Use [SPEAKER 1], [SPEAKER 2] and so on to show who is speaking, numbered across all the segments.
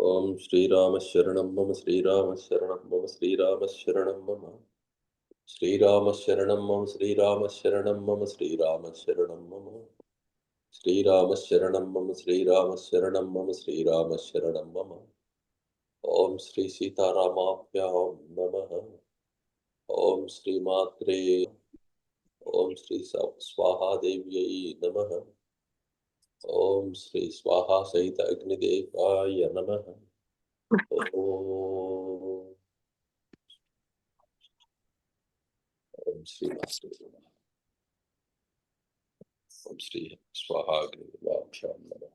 [SPEAKER 1] ఓం శ్రీరామ శరణం మమ శ్రీరామ శరణం మమ శ్రీరామ శరణం మమ శ్రీరామ శరణం మమ శ్రీరామ శరణం మమ శ్రీరామ శరణం మమ శ్రీరామ శరణం మమ శ్రీరామ శరణం మమ శ్రీరామ శరణం మమ ओम श्री स्वाहा सहित अग्निदेवाय नमः। ओम श्री ओम श्री स्वाहा अग्निदेवाभ्यां नमः।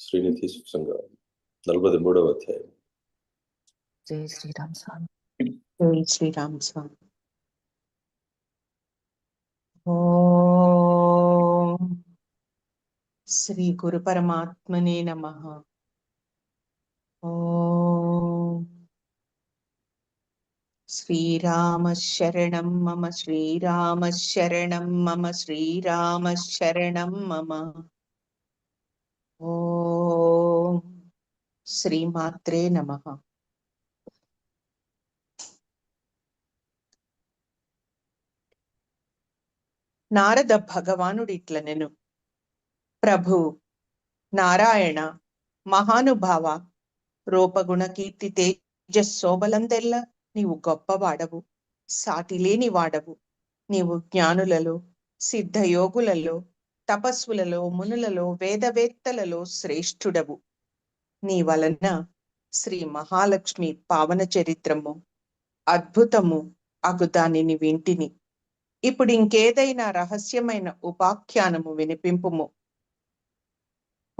[SPEAKER 1] శ్రీనిధి సుసంగ నలభై మూడవ అధ్యాయం
[SPEAKER 2] జై శ్రీరామ్ స్వామి జై శ్రీరామ్ స్వామి శ్రీ గురు పరమాత్మనే నమ. ఓ. శ్రీరామశరణం మమ శ్రీరామశరణం మమ శ్రీరామశరణం మమ. ఓ. శ్రీమాత్రే నమ. నారద భగవానుడు ఇట్లనెను ప్రభు నారాయణ మహానుభావ రూపగుణ కీర్తి తేజస్సోబలందెల్ల నీవు గొప్పవాడవు సాటిలేని వాడవు. నీవు జ్ఞానులలో సిద్ధయోగులలో తపస్సులలో మునులలో వేదవేత్తలలో శ్రేష్ఠుడవు. నీ వలన శ్రీ మహాలక్ష్మి పావన చరిత్రము అద్భుతము అగు దానిని వింటిని. ఇప్పుడు ఇంకేదైనా రహస్యమైన ఉపాఖ్యానము వినిపింపుము.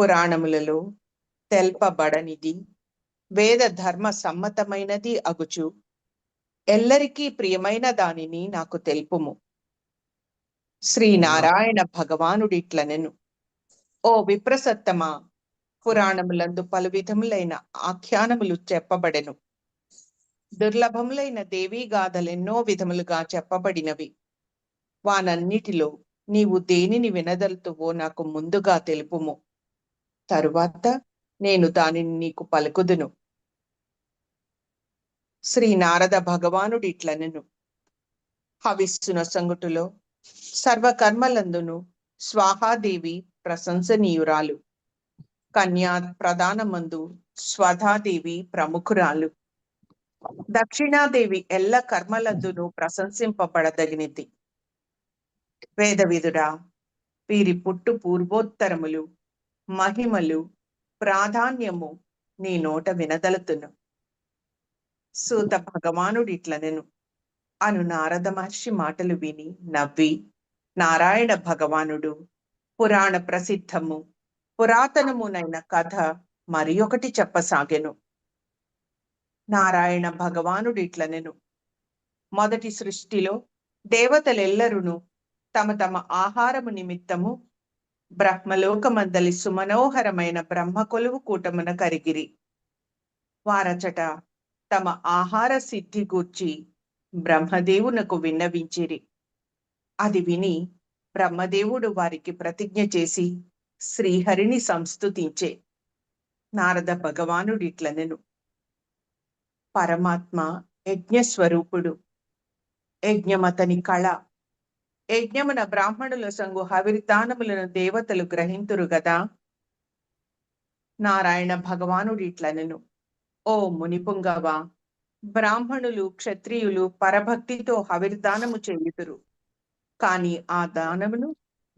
[SPEAKER 2] పురాణములలో తెల్పబడనిది వేద ధర్మ సమ్మతమైనది అగుచు. ఎల్లరికీ ప్రియమైన దానిని నాకు తెలుపుము. శ్రీ నారాయణ భగవానుడిట్లనెను. ఓ విప్రసత్తమ పురాణములందు పలు విధములైన ఆఖ్యానములు చెప్పబడెను. దుర్లభములైన దేవీ గాథలెన్నో విధములుగా చెప్పబడినవి. వానన్నిటిలో నీవు దేనిని వినదలుతువో నాకు ముందుగా తెలుపుము. తరువాత నేను దానిని నీకు పలుకుదును. శ్రీ నారద భగవానుడు ఇట్లనెను. హవిస్సున సంగుటులో సర్వకర్మలందును స్వాహాదేవి ప్రశంసనీయురాలు. కన్యా ప్రధానమందు స్వధాదేవి ప్రముఖురాలు. దక్షిణాదేవి ఎల్ల కర్మలందును ప్రశంసింపబడదగినది. వేదవిదుడా వీరి పుట్టు పూర్వోత్తరములు మహిమలు ప్రాధాన్యము నీ నోట వినదలుతును. సూత భగవానుడిట్లనెను అను నారద మహర్షి మాటలు విని నవ్వి నారాయణ భగవానుడు పురాణ ప్రసిద్ధము పురాతనమునైన కథ మరి ఒకటి చెప్పసాగెను. నారాయణ భగవానుడిట్లనెను మొదటి సృష్టిలో దేవతలెల్లరును తమ తమ ఆహారము నిమిత్తము బ్రహ్మలోకమందలి సుమనోహరమైన బ్రహ్మ కొలువు కూటమున కరిగిరి. వారచట తమ ఆహార సిద్ధి గూర్చి బ్రహ్మదేవునకు విన్నవించిరి. అది విని బ్రహ్మదేవుడు వారికి ప్రతిజ్ఞ చేసి శ్రీహరిని సంస్తుతించే. నారద భగవానుడిట్లనెను. పరమాత్మ యజ్ఞస్వరూపుడు. యజ్ఞమతని కళ యజ్ఞమున బ్రాహ్మణుల సంగు హవిర్దానములను దేవతలు గ్రహింతురు గదా? నారాయణ భగవానుడు ఇట్లనెను. ఓ మునిపుంగవ బ్రాహ్మణులు క్షత్రియులు పరభక్తితో హవిర్దానము చేయుతురు కాని ఆ దానమును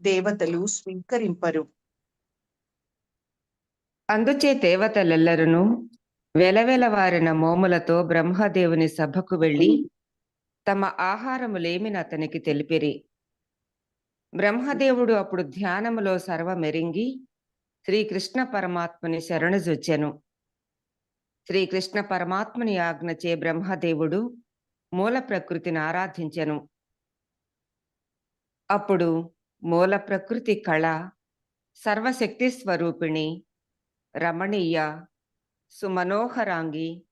[SPEAKER 2] దేవతలు స్వీకరింపరు.
[SPEAKER 3] అందుచే దేవతలెల్లరును వెలవెలవారిన మోములతో బ్రహ్మదేవుని సభకు వెళ్ళి తమ ఆహారములేమిని అతనికి తెలిపిరి. బ్రహ్మదేవుడు అప్పుడు ధ్యానములో సర్వమెరింగి శ్రీకృష్ణ పరమాత్మని శరణుజొచ్చెను. శ్రీకృష్ణ పరమాత్మని ఆజ్ఞచే బ్రహ్మదేవుడు మూల ప్రకృతిని ఆరాధించెను. అప్పుడు మూల ప్రకృతి కళ సర్వశక్తి స్వరూపిణి రమణీయ సుమనోహరాంగి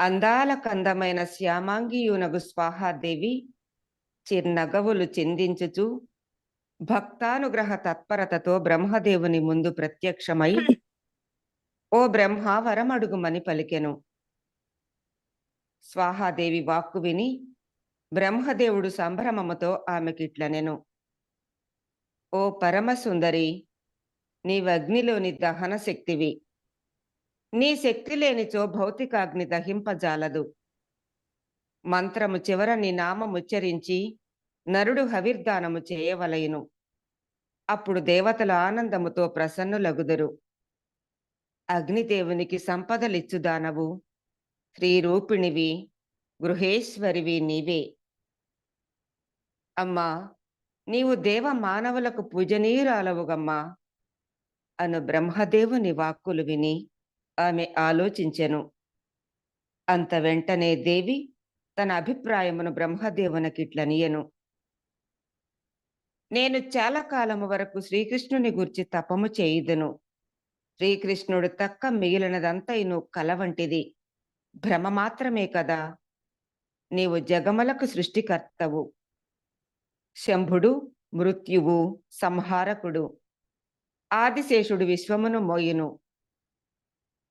[SPEAKER 3] అందాల కందమైన శ్యామాంగియునగు స్వాహాదేవి చిర్నగవులు చిందించుచు భక్తానుగ్రహ తత్పరతతో బ్రహ్మదేవుని ముందు ప్రత్యక్షమై ఓ బ్రహ్మ వరమడుగుమని పలికెను. స్వాహాదేవి వాక్కు విని బ్రహ్మదేవుడు సంభ్రమముతో ఆమెకిట్లనెను. ఓ పరమసుందరి నీవగ్నిలోని దహన శక్తివి నీ శక్తి లేనిచో భౌతికాగ్ని దహింపజాలదు. మంత్రము చివర నీ నామముచ్చరించి నరుడు హవిర్దానము చేయవలయును అప్పుడు దేవతల ఆనందముతో ప్రసన్నులగుదురు. అగ్నిదేవునికి సంపదలిచ్చుదానవు. శ్రీరూపిణివి గృహేశ్వరివి నీవే. అమ్మా నీవు దేవ మానవులకు పూజనీయురాలవుగమ్మా. అను బ్రహ్మదేవుని వాక్కులు విని ఆమె ఆలోచించెను. అంత వెంటనే దేవి తన అభిప్రాయమును బ్రహ్మదేవునకిట్లనియను నేను చాలా కాలము వరకు శ్రీకృష్ణుని గురించి తపము చేయుదును. శ్రీకృష్ణుడు తక్క మిగిలినదంతైను కల వంటిది భ్రమ మాత్రమే కదా. నీవు జగమలకు సృష్టికర్తవు. శంభుడు మృత్యువు సంహారకుడు. ఆదిశేషుడు విశ్వమును మోయును.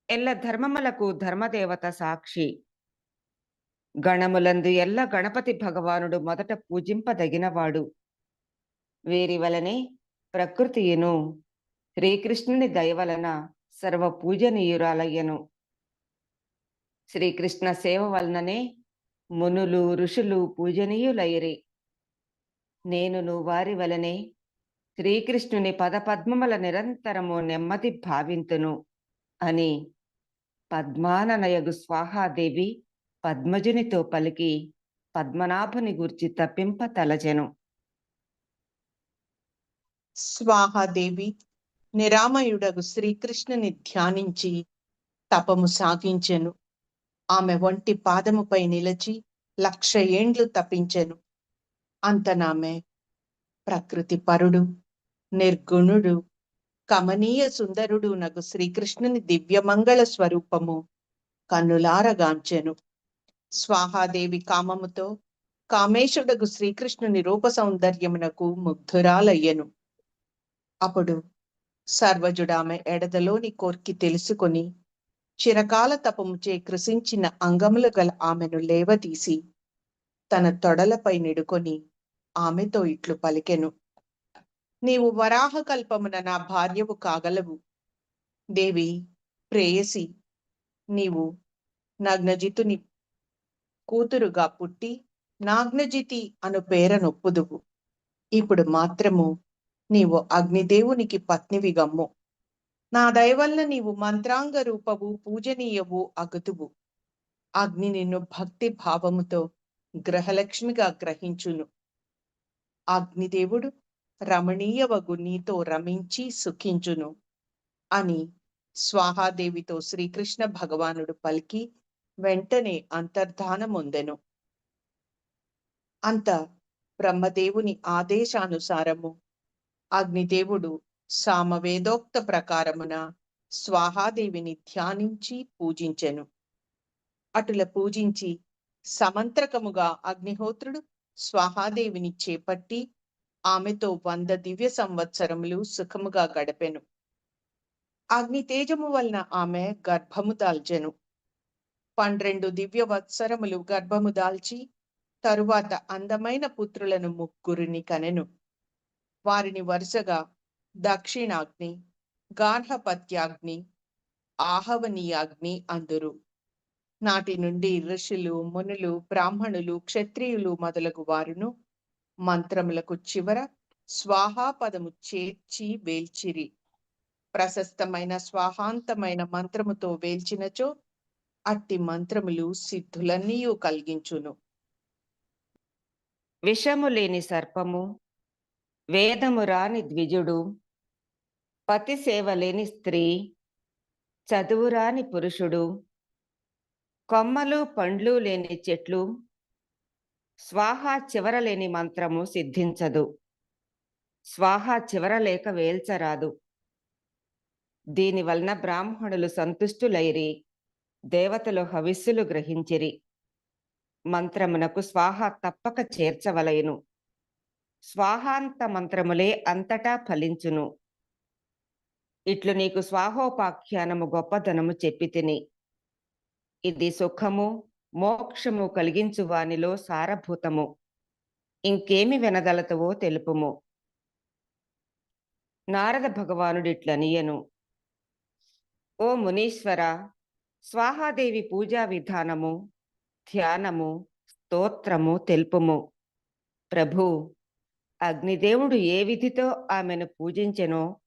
[SPEAKER 3] ఎల్ల ధర్మములకు ధర్మదేవత సాక్షి. గణములందు ఎల్ల గణపతి భగవానుడు మొదట పూజింపదగినవాడు. వీరి వలనే ప్రకృతియును శ్రీకృష్ణుని దయవలన సర్వ పూజనీయురాలయ్యను. శ్రీకృష్ణ సేవ వలననే మునులు ఋషులు పూజనీయులైరి నేను వారి వలనే శ్రీకృష్ణుని పదపద్మముల నిరంతరము నెమ్మది భావింతును అని పద్మాననయగు స్వాహాదేవి పద్మజునితో పలికి పద్మనాభుని గూర్చి తప్పింప తలచెను.
[SPEAKER 2] స్వాహాదేవి నిరామయుడగు శ్రీకృష్ణుని ధ్యానించి తపము సాగించెను. ఆమె ఒంటి పాదముపై నిలచి లక్ష ఏండ్లు తపించెను. అంతనామె ప్రకృతి పరుడు నిర్గుణుడు కమనీయ సుందరుడు నగు శ్రీకృష్ణుని దివ్యమంగళ స్వరూపము కన్నులారగాంచెను స్వాహాదేవి కామముతో కామేశుడగు శ్రీకృష్ణుని రూప సౌందర్యమునకు ముగ్ధురాలయ్యెను. అప్పుడు సర్వజుడామె ఎడదలోని కోర్కి తెలుసుకొని చిరకాల తపముచే కృషించిన అంగములు గల ఆమెను లేవదీసి తన తొడలపై నిడుకొని ఆమెతో ఇట్లు పలికెను. నీవు వరాహ కల్పమున నా భార్యవు కాగలవు. దేవి ప్రేయసి నీవు నగ్నజితుని కూతురుగా పుట్టి నాగ్నజితి అను పేరనొప్పుదువు ఇప్పుడు మాత్రము నీవు అగ్నిదేవునికి పత్నివి గమ్ము. నా దయవల్ల నీవు మంత్రాంగ రూపవు పూజనీయవు అగుతువు అగ్ని నిన్ను భక్తి భావముతో గ్రహలక్ష్మిగా గ్రహించును. అగ్నిదేవుడు రమణీయవగు నీతో రమించి సుఖించును అని స్వాహాదేవితో శ్రీకృష్ణ భగవానుడు పలికి వెంటనే అంతర్ధానముందెను అంత బ్రహ్మదేవుని ఆదేశానుసారము అగ్నిదేవుడు సామవేదోక్త ప్రకారమున స్వాహాదేవిని ధ్యానించి పూజించెను. అటుల పూజించి సమంత్రకముగా అగ్నిహోత్రుడు స్వాహాదేవిని చేపట్టి ఆమెతో వంద దివ్య సంవత్సరములు సుఖముగా గడపెను. అగ్ని తేజము వలన ఆమె గర్భము దాల్చెను. పన్నెండు దివ్య వత్సరములు గర్భము దాల్చి తరువాత అందమైన పుత్రులను ముగ్గురిని కనెను. వారిని వరుసగా దక్షిణాగ్ని గార్హపత్యాగ్ని ఆహవనీయాగ్ని అందురు. నాటి నుండి ఋషులు మునులు బ్రాహ్మణులు క్షత్రియులు మొదలగు వారును మంత్రములకు చివర స్వాహాపదము చేర్చి వేల్చిరి. ప్రశస్తమైన స్వాహాంతమైన మంత్రముతో వేల్చినచో అట్టి మంత్రములు సిద్ధులన్నీయు కలిగించును.
[SPEAKER 3] విషము లేని సర్పము వేదము రాని ద్విజుడు పతి సేవ లేని స్త్రీ చదువురాని పురుషుడు కొమ్మలు పండ్లు లేని చెట్లు స్వాహ చివర లేని మంత్రము సిద్ధించదు. స్వాహ చివర లేక వేల్చరాదు. దీని వలన బ్రాహ్మణులు సంతుష్టులైరి. దేవతలు హవిస్సులు గ్రహించిరి. మంత్రమునకు స్వాహ తప్పక చేర్చవలయను స్వాహాంత మంత్రములే అంతటా ఫలించును. ఇట్లు నీకు స్వాహోపాఖ్యానము గొప్పతనము చెప్పి తిని. ఇది సుఖము మోక్షము కలిగించు వానిలో సారభూతము. ఇంకేమి వినదలతవో తెలుపుము. నారద భగవానుడిట్లనియను. ఓ మునీశ్వర స్వాహాదేవి పూజా విధానము ధ్యానము స్తోత్రము తెలుపుము. ప్రభు అగ్నిదేవుడు ఏ విధితో ఆమెను పూజించెనో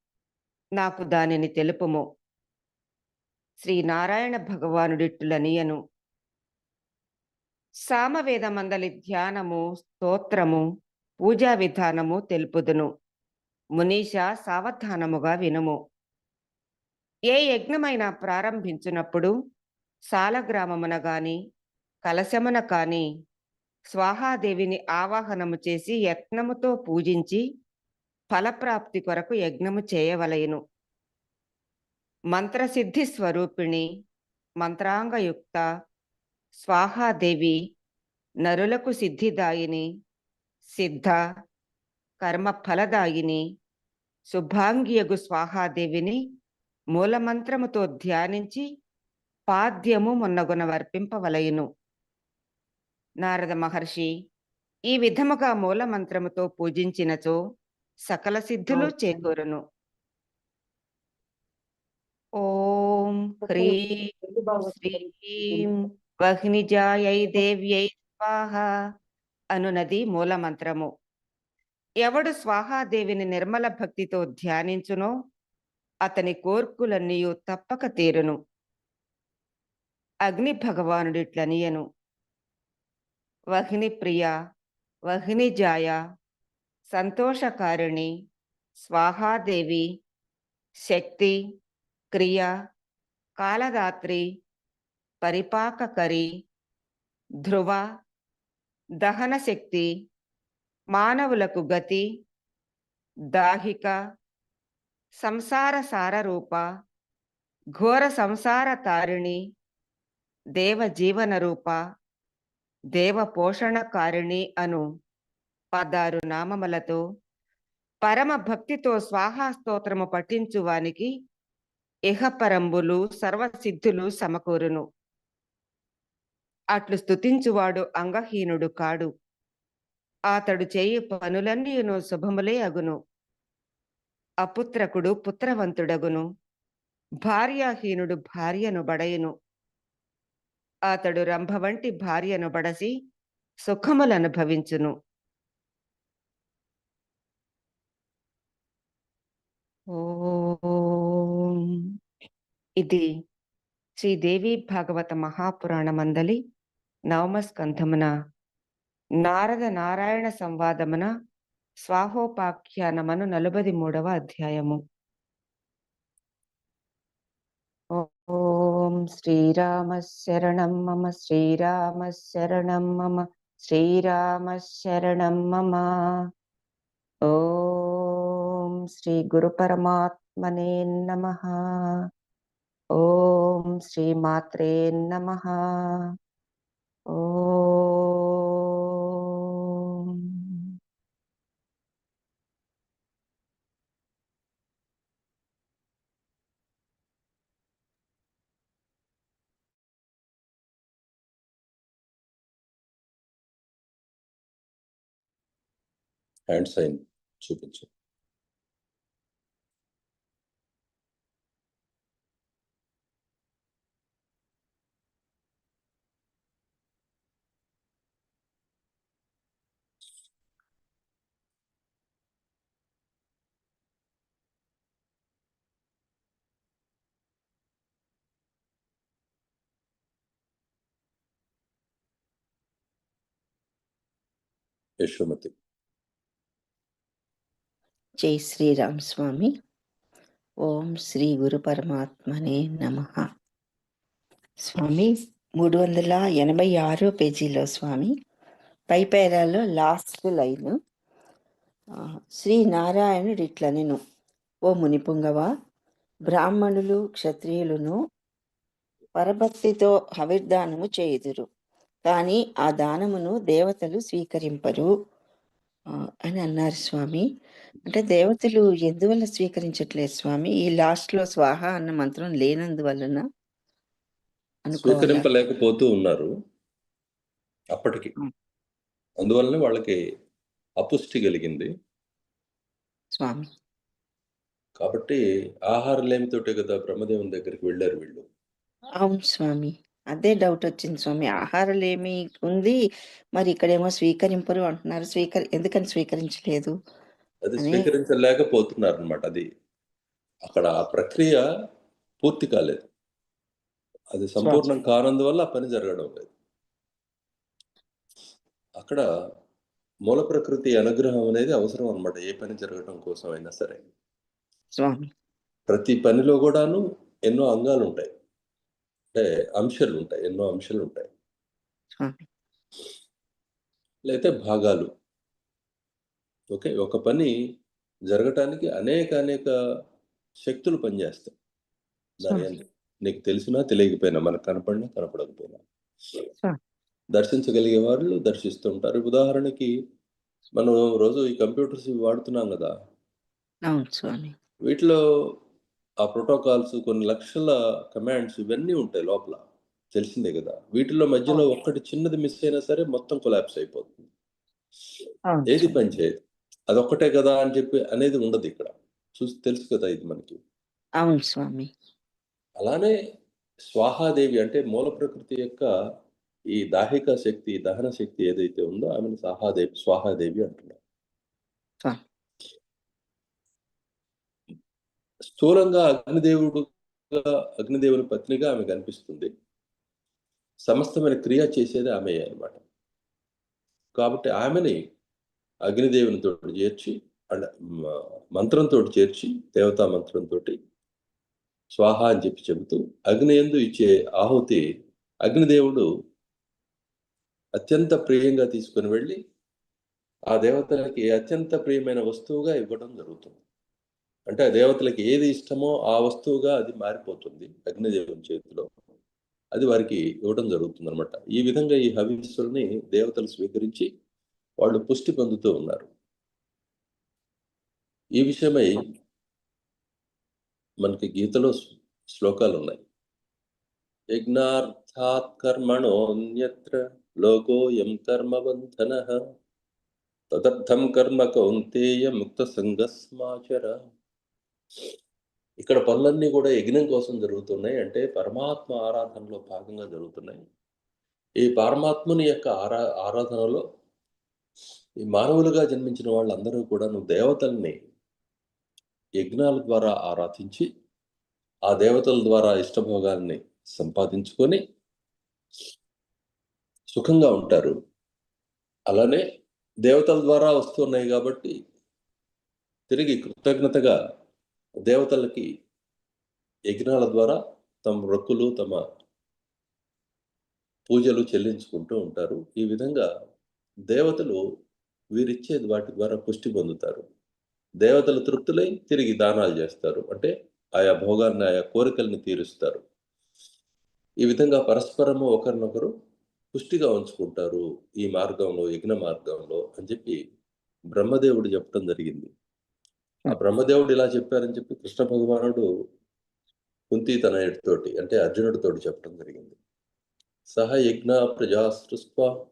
[SPEAKER 3] నాకు దానిని తెలుపుము. శ్రీనారాయణ భగవానుడిట్టులనియను. సామవేద మందలి ధ్యానము స్తోత్రము పూజా విధానము తెలుపుదును. మునీష సావధానముగా వినుము. ఏ యజ్ఞమైనా ప్రారంభించినప్పుడు సాలగ్రామమున గాని కలశమున కాని స్వాహాదేవిని ఆవాహనము చేసి యత్నముతో పూజించి ఫలప్రాప్తి కొరకు యజ్ఞము చేయవలయను మంత్రసిద్ధి స్వరూపిణి మంత్రాంగయుక్త స్వాహాదేవి నరులకు సిద్ధిదాయిని సిద్ధ కర్మ ఫలదాయిని శుభాంగియగు స్వాహాదేవిని మూలమంత్రముతో ధ్యానించి పాద్యము మొన్నగున వర్పింపవలయును. నారద మహర్షి ఈ విధముగా మూలమంత్రముతో పూజించినచో సకల సిద్ధులు చేకూరును. ఓం హ్రీం శ్రీం వహ్నిజాయై దేవ్యై స్వాహ అనునది మూలమంత్రము. ఎవడు స్వాహాదేవిని నిర్మల భక్తితో ధ్యానించునో అతని కోర్కులన్నీయు తప్పక తీరును. అగ్ని భగవానుడిట్లనియను. వహిని ప్రియ వహిని జాయ సంతోషకారిణి స్వాహాదేవి శక్తి క్రియ కాలదాత్రి పరిపాకకరి ధ్రువ దహన శక్తి మానవులకు గతి దాహిక సంసార సారరూప ఘోర సంసార తారిణి దేవ జీవన రూప దేవ పోషణకారిణి అను పదారు నామములతో పరమ భక్తితో స్వాహా స్తోత్రము పఠించు వానికి ఇహపరంబులు సర్వసిద్ధులు సమకూరును. అట్లు స్తుతించువాడు అంగహీనుడు కాడు. అతడు చేయి పనులన్నీయును శుభములే అగును. అపుత్రకుడు పుత్రవంతుడగును. భార్యాహీనుడు భార్యను బడయును. అతడు రంభ వంటి భార్యను బడసి సుఖములనుభవించును. ఓం. ఇది శ్రీదేవి భాగవత మహాపురాణ మందలి నవమ స్కంధమున నారద నారాయణ సంవాదమున స్వాహోపాఖ్యానమను నలభై మూడవ అధ్యాయము. ఓం శ్రీరామ శరణం మమ శ్రీరామ శరణం మమ శ్రీరామ శరణం మమ. ఓం శ్రీ గురు పరమాత్మనే నమ. ఓం శ్రీ మాత్రే నమ.
[SPEAKER 1] హ్యాండ్ సైన్ చూపించు యశోమతి
[SPEAKER 4] జై శ్రీరామ్ స్వామి. ఓం శ్రీ గురు పరమాత్మనే నమ. స్వామి మూడు వందల ఎనభై ఆరో పేజీలో స్వామి పై పేరాలో లాస్ట్ లైన్. శ్రీ నారాయణుడు ఇట్లనెను. ఓ మునిపుంగవ బ్రాహ్మణులు క్షత్రియులను పరభక్తితో హవిర్దానము చేయుదురు. కానీ ఆ దానమును దేవతలు స్వీకరింపరు. అని అన్నారు స్వామి. అంటే దేవతలు ఎందువల్ల స్వీకరించట్లేదు స్వామి? ఈ లాస్ట్లో స్వాహ అన్న మంత్రం లేనందువలన
[SPEAKER 1] స్వీకరింపలేకపోతూ ఉన్నారు అప్పటికి.
[SPEAKER 4] ఉం.
[SPEAKER 1] అందువల్లనే వాళ్ళకి అపుష్టి కలిగింది.
[SPEAKER 4] స్వామి.
[SPEAKER 1] కాబట్టి ఆహారలేమితోటే కదా బ్రహ్మదేవుని దగ్గరికి వెళ్ళారు వీళ్ళు.
[SPEAKER 4] అవును స్వామి. అదే డౌట్ వచ్చింది స్వామి. ఆహారాలు ఏమి ఉంది? మరి ఇక్కడేమో స్వీకరింపరు అంటున్నారు. స్వీకరి ఎందుకని స్వీకరించలేదు?
[SPEAKER 1] అది స్వీకరించలేకపోతున్నారు అనమాట అది. అక్కడ ఆ ప్రక్రియ పూర్తి కాలేదు. అది సంపూర్ణం కానందువల్ల ఆ పని జరగడం లేదు. అక్కడ మూల ప్రకృతి అనుగ్రహం అనేది అవసరం అన్నమాట. ఏ పని జరగడం కోసం అయినా సరే. ప్రతి పనిలో కూడాను ఎన్నో అంగాలు ఉంటాయి అంటే అంశాలు ఉంటాయి ఎన్నో అంశాలు ఉంటాయి లేకపోతే భాగాలు. ఓకే ఒక పని జరగటానికి అనేక అనేక శక్తులు పనిచేస్తాయి. దాని. నీకు తెలిసినా తెలియకపోయినా మనకు కనపడినా కనపడకపోయినా. దర్శించగలిగే వాళ్ళు దర్శిస్తూ ఉంటారు ఉదాహరణకి మనం రోజు ఈ కంప్యూటర్స్ వాడుతున్నాం కదా. వీటిలో ఆ ప్రోటోకాల్స్ కొన్ని లక్షల కమాండ్స్ ఇవన్నీ ఉంటాయి లోపల. తెలిసిందే కదా. వీటిలో మధ్యలో. ఒక్కటి చిన్నది మిస్ అయినా సరే మొత్తం కొలాప్స్ అయిపోతుంది. ఏది
[SPEAKER 4] స్వామి.
[SPEAKER 1] పని చేయదు. అదొక్కటే కదా అని చెప్పి అనేది ఉండదు ఇక్కడ. చూసి తెలుసు కదా ఇది మనకి.
[SPEAKER 4] అవును స్వామి.
[SPEAKER 1] అలానే స్వాహాదేవి అంటే మూల ప్రకృతి యొక్క ఈ దాహిక శక్తి దహన శక్తి ఏదైతే ఉందో ఆమెను సాహాదేవి స్వాహాదేవి అంటున్నారు
[SPEAKER 4] స్వామి.
[SPEAKER 1] స్థూలంగా అగ్నిదేవుడుగా అగ్నిదేవుని పత్నిగా ఆమె కనిపిస్తుంది. సమస్తమైన క్రియ చేసేది ఆమె అన్నమాట. కాబట్టి ఆమెని అగ్నిదేవునితో చేర్చి అండ్ మంత్రంతో చేర్చి దేవతా మంత్రంతో స్వాహ అని చెప్పి చెబుతూ అగ్ని ఎందు ఇచ్చే ఆహుతి అగ్నిదేవుడు అత్యంత ప్రియంగా తీసుకుని వెళ్ళి ఆ దేవతలకి అత్యంత ప్రియమైన వస్తువుగా ఇవ్వడం జరుగుతుంది. అంటే ఆ దేవతలకి ఏది ఇష్టమో ఆ వస్తువుగా అది మారిపోతుంది అగ్నిదేవుని చేతిలో. అది వారికి ఇవ్వడం జరుగుతుంది అనమాట ఈ విధంగా ఈ హవిస్సుల్ని దేవతలు స్వీకరించి వాళ్ళు పుష్టి పొందుతూ ఉన్నారు. ఈ విషయమై మనకి గీతలో శ్లోకాలు ఉన్నాయి యజ్ఞార్థాత్ కర్మణోన్యత్ర లోకోయం కర్మబంధన తదర్థం కర్మ కౌంతేయ ముక్త సంగస్మాచర ఇక్కడ పనులన్నీ కూడా యజ్ఞం కోసం జరుగుతున్నాయి. అంటే పరమాత్మ ఆరాధనలో భాగంగా జరుగుతున్నాయి. ఈ పరమాత్ముని యొక్క ఆరా ఆరాధనలో ఈ మానవులుగా జన్మించిన వాళ్ళందరూ కూడా నువ్వు దేవతల్ని యజ్ఞాల ద్వారా ఆరాధించి ఆ దేవతల ద్వారా ఇష్టభోగాల్ని సంపాదించుకొని సుఖంగా ఉంటారు. అలానే దేవతల ద్వారా వస్తున్నాయి కాబట్టి తిరిగి కృతజ్ఞతగా దేవతలకి యజ్ఞాల ద్వారా తమ రొక్కులు తమ పూజలు చెల్లించుకుంటూ ఉంటారు. ఈ విధంగా దేవతలు వీరిచ్చేది వాటి ద్వారా పుష్టి పొందుతారు. దేవతలు తృప్తులై తిరిగి దానాలు చేస్తారు. అంటే ఆయా భోగాన్ని ఆయా కోరికల్ని తీరుస్తారు. ఈ విధంగా పరస్పరము ఒకరినొకరు పుష్టిగా ఉంచుకుంటారు. ఈ మార్గంలో యజ్ఞ మార్గంలో అని చెప్పి బ్రహ్మదేవుడు చెప్పడం జరిగింది. ఆ బ్రహ్మదేవుడు ఇలా చెప్పారని చెప్పి కృష్ణ భగవానుడు కుంతి తనయుడితోటి అంటే అర్జునుడితోటి చెప్పడం జరిగింది. సహ యజ్ఞ ప్రజా సృష్వ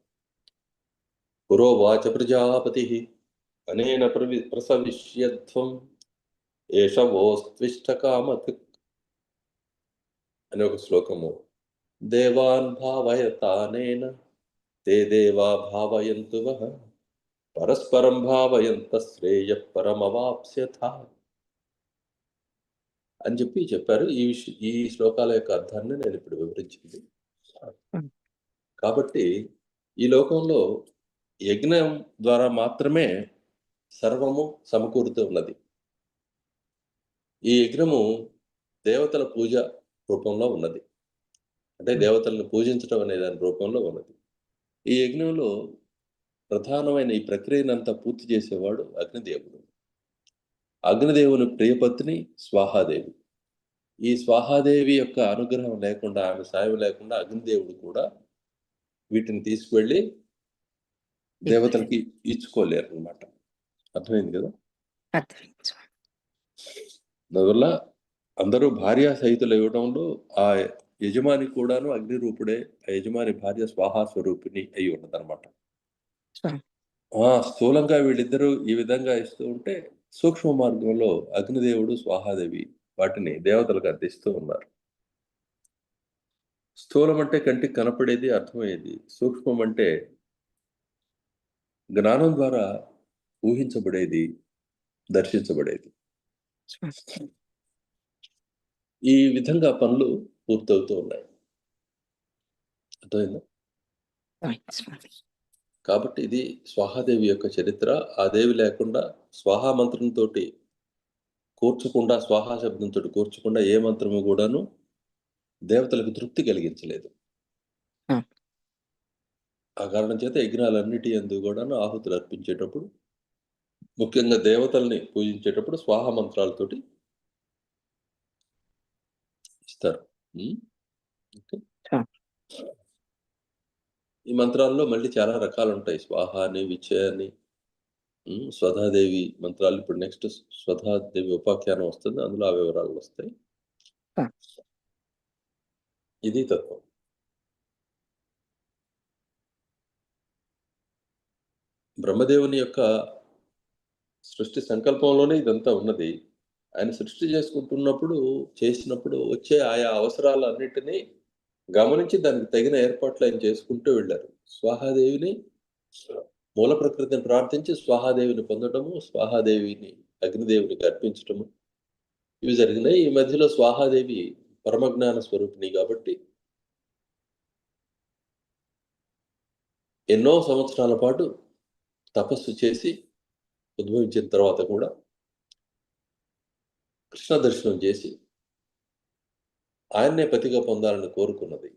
[SPEAKER 1] పురోవాచ ప్రజాపతి అనేన ప్రవి ప్రసవిష్యధ్వం ఏషవోస్త్విష్టకామత్ అనే ఒక శ్లోకము. దేవాన్ భావయతానేన తే దేవా భావయంతు పరస్పరం భావయంత శ్రేయ పరమవాప్స్యథ. అని చెప్పి చెప్పారు. ఈ విష ఈ శ్లోకాల యొక్క అర్థాన్ని నేను ఇప్పుడు వివరించింది. కాబట్టి ఈ లోకంలో యజ్ఞం ద్వారా మాత్రమే సర్వము సమకూరుతూ ఉన్నది. ఈ యజ్ఞము దేవతల పూజ రూపంలో ఉన్నది. అంటే దేవతలను పూజించడం అనే దాని రూపంలో ఉన్నది. ఈ యజ్ఞంలో ప్రధానమైన ఈ ప్రక్రియనంతా పూర్తి చేసేవాడు అగ్నిదేవుడు. అగ్నిదేవుని ప్రియపత్ని స్వాహాదేవి. ఈ స్వాహాదేవి యొక్క అనుగ్రహం లేకుండా ఆమె సాయం లేకుండా అగ్నిదేవుడు కూడా వీటిని తీసుకువెళ్ళి దేవతలకి ఇచ్చుకోలేరు అనమాట అర్థమైంది కదా? అందువల్ల అందరూ భార్య సహితులు ఇవ్వడంలో ఆ యజమాని కూడాను అగ్ని రూపుడే ఆ యజమాని భార్య స్వాహా స్వరూపిణి అయి ఉన్నదన్నమాట ఆ స్థూలంగా వీళ్ళిద్దరూ ఈ విధంగా ఇస్తూ ఉంటే సూక్ష్మ మార్గంలో అగ్నిదేవుడు స్వాహాదేవి వాటిని దేవతలకు అందిస్తూ ఉన్నారు. స్థూలం అంటే కంటికి కనపడేది అర్థమయ్యేది. సూక్ష్మం అంటే జ్ఞానం ద్వారా ఊహించబడేది దర్శించబడేది. ఈ విధంగా పనులు పూర్తవుతూ ఉన్నాయి. అర్థమైందా? కాబట్టి ఇది స్వాహాదేవి యొక్క చరిత్ర ఆ దేవి లేకుండా స్వాహా మంత్రంతో కూర్చకుండా స్వాహా శబ్దంతో కూర్చకుండా ఏ మంత్రము కూడాను దేవతలకు తృప్తి కలిగించలేదు
[SPEAKER 4] ఆ.
[SPEAKER 1] కారణం చేత యజ్ఞాలన్నిటి ఎందు కూడాను ఆహుతులు అర్పించేటప్పుడు ముఖ్యంగా దేవతల్ని పూజించేటప్పుడు స్వాహా మంత్రాలతోటి ఇస్తారు? ఓకే. ఈ మంత్రాల్లో మళ్ళీ చాలా రకాలు ఉంటాయి స్వాహ అని విచయ అని స్వధాదేవి మంత్రాలు. ఇప్పుడు నెక్స్ట్ స్వధాదేవి ఉపాఖ్యానం వస్తుంది. అందులో ఆ వివరాలు వస్తాయి. ఇది తత్వం. బ్రహ్మదేవుని యొక్క సృష్టి సంకల్పంలోనే ఇదంతా ఉన్నది. ఆయన సృష్టి చేసుకుంటున్నప్పుడు చేసినప్పుడు వచ్చే ఆయా అవసరాలన్నిటినీ గమనించి దానికి తగిన ఏర్పాట్లు ఆయన చేసుకుంటూ వెళ్ళారు. స్వాహాదేవిని మూల ప్రకృతిని ప్రార్థించి స్వాహాదేవిని పొందడము స్వాహాదేవిని అగ్నిదేవునికి అర్పించటము. ఇవి జరిగినాయి. ఈ మధ్యలో స్వాహాదేవి పరమజ్ఞాన స్వరూపిణి కాబట్టి ఎన్నో సంవత్సరాల పాటు తపస్సు చేసి ఉద్భవించిన తర్వాత కూడా కృష్ణ దర్శనం చేసి ఆయన్నే పతిగా పొందాలని కోరుకున్నది.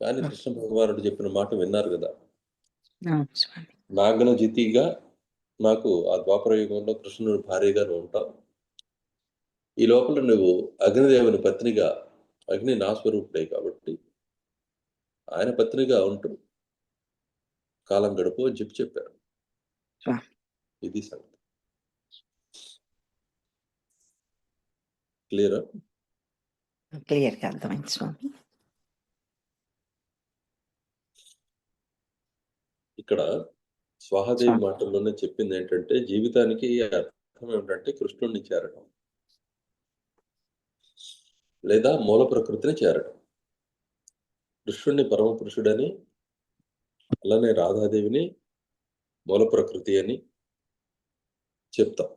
[SPEAKER 1] కానీ కృష్ణ భగవానుడు చెప్పిన మాట విన్నారు కదా. నాగన జితిగా నాకు ఆ ద్వాపర యుగంలో కృష్ణుడు భార్యగా నువ్వు ఉంటావు. ఈ లోపల నువ్వు అగ్నిదేవుని పత్నిగా అగ్ని నా స్వరూపుడే కాబట్టి ఆయన పత్నిగా ఉంటూ కాలం గడుపు అని చెప్పి చెప్పారు. ఇది సంగతి. క్లియరా?
[SPEAKER 4] క్లియర్గా అర్థమైంది స్వామి
[SPEAKER 1] ఇక్కడ స్వాహాదేవి
[SPEAKER 4] స్వామి.
[SPEAKER 1] మాటల్లోనే చెప్పింది ఏంటంటే జీవితానికి అర్థం ఏమిటంటే కృష్ణుడిని చేరడం లేదా మూల ప్రకృతిని చేరడం కృష్ణుడిని పరమ పురుషుడని అలానే రాధాదేవిని మూల ప్రకృతి అని చెప్తాం.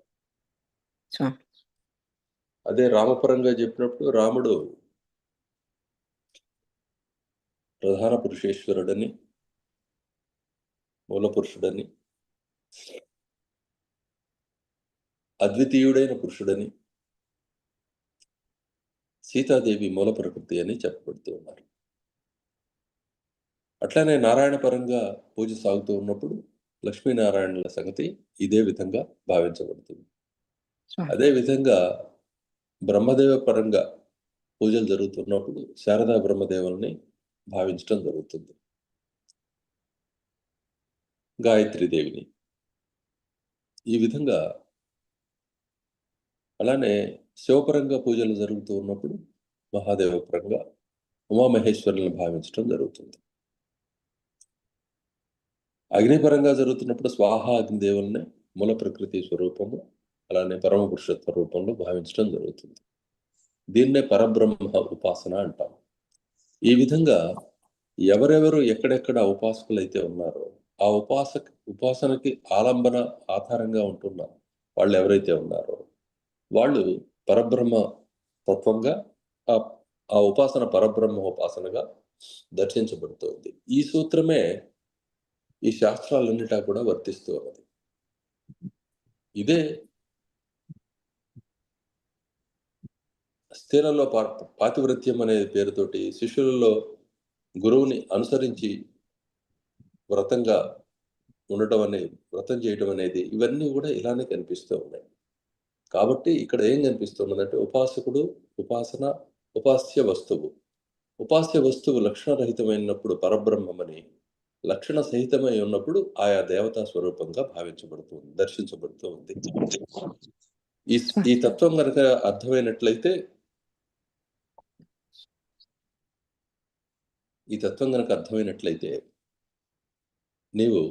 [SPEAKER 4] స్వామి
[SPEAKER 1] అదే రామపరంగా చెప్పినప్పుడు రాముడు ప్రధాన పురుషేశ్వరుడని మూల పురుషుడని అద్వితీయుడైన పురుషుడని సీతాదేవి మూల ప్రకృతి అని చెప్పబడుతూ ఉన్నారు. అట్లానే నారాయణ పరంగా పూజ సాగుతూ ఉన్నప్పుడు లక్ష్మీనారాయణుల సంగతి ఇదే విధంగా భావించబడుతుంది. అదే విధంగా బ్రహ్మదేవ పరంగా పూజలు జరుగుతున్నప్పుడు శారదా బ్రహ్మదేవుల్ని భావించడం జరుగుతుంది. గాయత్రి దేవిని. ఈ విధంగా అలానే శివపరంగా పూజలు జరుగుతూ ఉన్నప్పుడు మహాదేవ పరంగా ఉమామహేశ్వరులను భావించడం జరుగుతుంది. అగ్నిపరంగా జరుగుతున్నప్పుడు స్వాహ అగ్నిదేవుల్ని మూల ప్రకృతి స్వరూపము అలానే పరమ పురుషత్వ రూపంలో భావించడం జరుగుతుంది. దీన్నే పరబ్రహ్మ ఉపాసన అంటాం. ఈ విధంగా ఎవరెవరు ఎక్కడెక్కడ ఉపాసకులైతే ఉన్నారో ఆ ఉపాస ఉపాసనకి ఆలంబన ఆధారంగా ఉంటున్న వాళ్ళు ఎవరైతే ఉన్నారో వాళ్ళు పరబ్రహ్మ తత్వంగా ఆ ఆ ఉపాసన పరబ్రహ్మ ఉపాసనగా దర్శించబడుతోంది. ఈ సూత్రమే ఈ శాస్త్రాలన్నిటా కూడా వర్తిస్తూ ఉన్నది. ఇదే స్త్రీలలో పా పాతివృత్యం అనే పేరుతోటి శిష్యులలో గురువుని అనుసరించి వ్రతంగా ఉండటం అనేది వ్రతం చేయడం అనేది ఇవన్నీ కూడా ఇలానే కనిపిస్తూ ఉన్నాయి. కాబట్టి ఇక్కడ ఏం కనిపిస్తున్నదంటే ఉపాసకుడు ఉపాసన ఉపాస్య వస్తువు. ఉపాస్య వస్తువు లక్షణరహితమైనప్పుడు పరబ్రహ్మమని లక్షణ సహితమై ఉన్నప్పుడు ఆయా దేవతా స్వరూపంగా భావించబడుతుంది దర్శించబడుతూ ఉంది. ఈ ఈ తత్వం కనుక అర్థమైనట్లయితే ఈ తత్వం కనుక అర్థమైనట్లయితే నీవు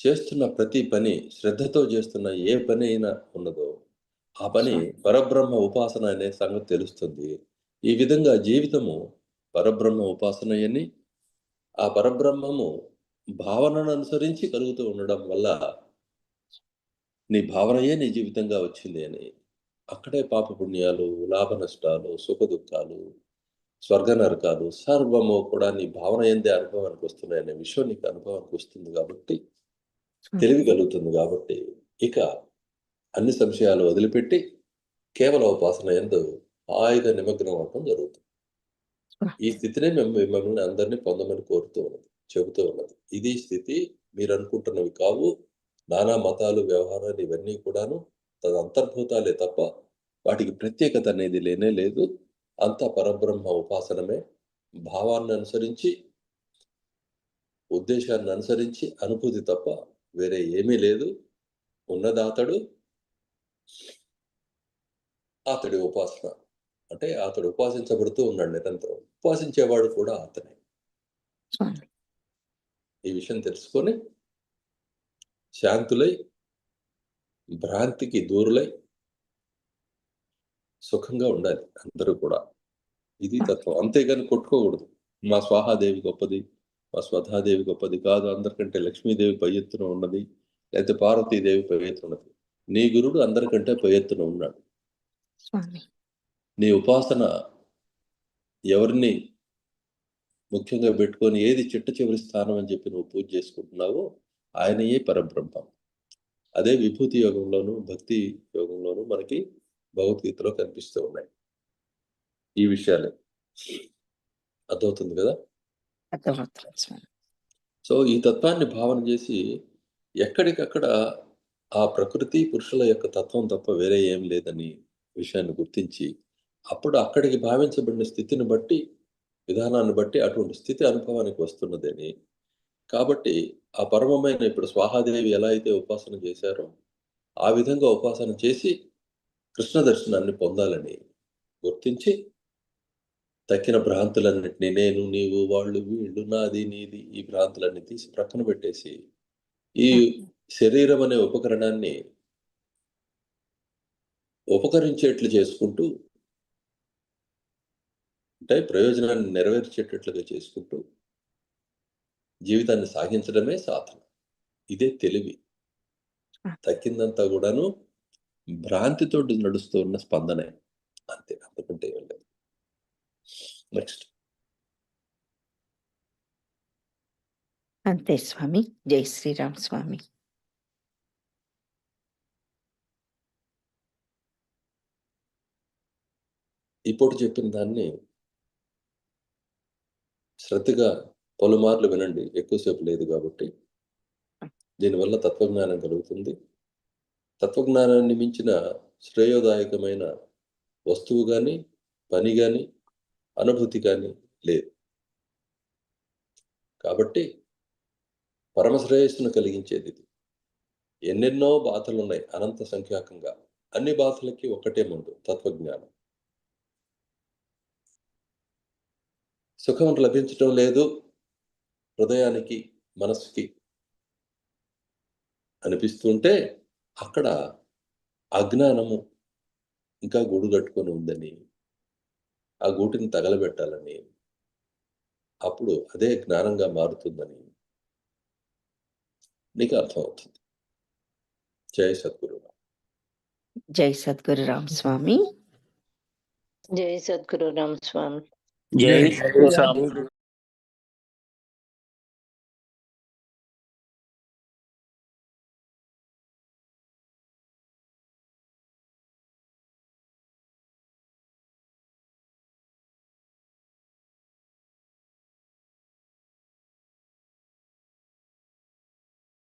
[SPEAKER 1] చేస్తున్న ప్రతి పని శ్రద్ధతో చేస్తున్న ఏ పని అయినా ఉన్నదో ఆ పని పరబ్రహ్మ ఉపాసన అనే సంగతి తెలుస్తుంది. ఈ విధంగా జీవితము పరబ్రహ్మ ఉపాసన అని ఆ పరబ్రహ్మము భావనను అనుసరించి కలుగుతూ ఉండడం వల్ల నీ భావనయే నీ జీవితంగా వచ్చింది అని. అక్కడే పాప పుణ్యాలు లాభ నష్టాలు సుఖ దుఃఖాలు స్వర్గ నరకాలు సర్వము కూడా నీ భావన ఎందే అనుభవానికి వస్తున్నాయి అనే విషయం నీకు అనుభవానికి వస్తుంది కాబట్టి తెలివి కలుగుతుంది కాబట్టి ఇక అన్ని సంశయాలు వదిలిపెట్టి కేవల ఉపాసన ఎందు హాయిగా నిమగ్నం అవటం జరుగుతుంది. ఈ స్థితినే మేము మిమ్మల్ని అందరినీ పొందమని కోరుతూ ఉన్నది చెబుతూ ఉన్నది. ఇది స్థితి మీరు అనుకుంటున్నవి కావు నానా మతాలు వ్యవహారాలు ఇవన్నీ కూడాను తన అంతర్భూతాలే తప్ప వాటికి ప్రత్యేకత అనేది లేనే లేదు. అంతా పరబ్రహ్మ ఉపాసనమే. భావాన్ని అనుసరించి ఉద్దేశాన్ని అనుసరించి అనుభూతి తప్ప వేరే ఏమీ లేదు. ఉన్నదాతడు అతడి ఉపాసన. అంటే అతడు ఉపాసించబడుతూ ఉన్నాడు నిరంతరం. ఉపాసించేవాడు కూడా అతనే. ఈ విషయం తెలుసుకొని శాంతులై భ్రాంతికి దూరులై సుఖంగా ఉండాలి అందరూ కూడా. ఇది తత్వం. అంతేగాని కొట్టుకోకూడదు. మా స్వాహాదేవి గొప్పది మా స్వధాదేవి గొప్పది కాదు అందరికంటే లక్ష్మీదేవి పై ఎత్తున ఉన్నది లేకపోతే పార్వతీదేవి పై ఎత్తున ఉన్నది. నీ గురుడు అందరికంటే పై ఎత్తున ఉన్నాడు. నీ ఉపాసన ఎవరిని ముఖ్యంగా పెట్టుకొని ఏది చిట్ట చివరి స్థానం అని చెప్పి నువ్వు పూజ చేసుకుంటున్నావో ఆయనయే పరబ్రహ్మం. అదే విభూతి యోగంలోను భక్తి యోగంలోను మనకి భగవద్గీతలో కనిపిస్తూ ఉన్నాయి. ఈ విషయాలే. అర్థమవుతుంది కదా? సో ఈ తత్వాన్ని భావన చేసి ఎక్కడికక్కడ ఆ ప్రకృతి పురుషుల యొక్క తత్వం తప్ప వేరే ఏం లేదని విషయాన్ని గుర్తించి అప్పుడు అక్కడికి భావించబడిన స్థితిని బట్టి విధానాన్ని బట్టి అటువంటి స్థితి అనుభవానికి వస్తున్నదని. కాబట్టి ఆ పరమమైన ఇప్పుడు స్వాహాదేవి ఎలా అయితే ఉపాసన చేశారో ఆ విధంగా ఉపాసన చేసి కృష్ణ దర్శనాన్ని పొందాలని గుర్తించి తక్కిన భ్రాంతులన్నిటినీ నేను నీవు వాళ్ళు వీళ్ళు నాది నీది ఈ భ్రాంతులన్నీ తీసి ప్రక్కన పెట్టేసి ఈ శరీరం అనే ఉపకరణాన్ని ఉపకరించేట్లు చేసుకుంటూ అంటే ప్రయోజనాన్ని నెరవేర్చేటట్లుగా చేసుకుంటూ జీవితాన్ని సాగించడమే సాధన. ఇదే తెలివి. తక్కిందంతా కూడాను భ్రాంతితో నడుస్తూ ఉన్న స్పందనే. అంతే అంతకంటే ఏం లేదు. నెక్స్ట్.
[SPEAKER 4] అంతే స్వామి జై శ్రీరామ్ స్వామి.
[SPEAKER 1] ఇప్పుడు చెప్పిన దాన్ని శ్రద్ధగా పలుమార్లు వినండి. ఎక్కువసేపు లేదు కాబట్టి. దీనివల్ల తత్వజ్ఞానం కలుగుతుంది. తత్వజ్ఞానాన్ని మించిన శ్రేయోదాయకమైన వస్తువు కానీ పని కానీ అనుభూతి కానీ లేదు. కాబట్టి పరమశ్రేయస్సును కలిగించేది ఇది. ఎన్నెన్నో బాధలు ఉన్నాయి అనంత సంఖ్యాకంగా. అన్ని బాధలకి ఒకటే ముందు తత్వజ్ఞానం. సుఖం లభించటం లేదు హృదయానికి మనసుకి అనిపిస్తుంటే అక్కడ అజ్ఞానము ఇంకా గూడు కట్టుకొని ఉందని ఆ గూటిని తగలబెట్టాలని అప్పుడు అదే జ్ఞానంగా మారుతుందని నీకు అర్థమవుతుంది. జయ సద్గురు
[SPEAKER 4] జై సద్గురు రామ్ స్వామి.
[SPEAKER 5] జై సద్గురు రామ్ స్వామి.
[SPEAKER 6] జై శ్రీ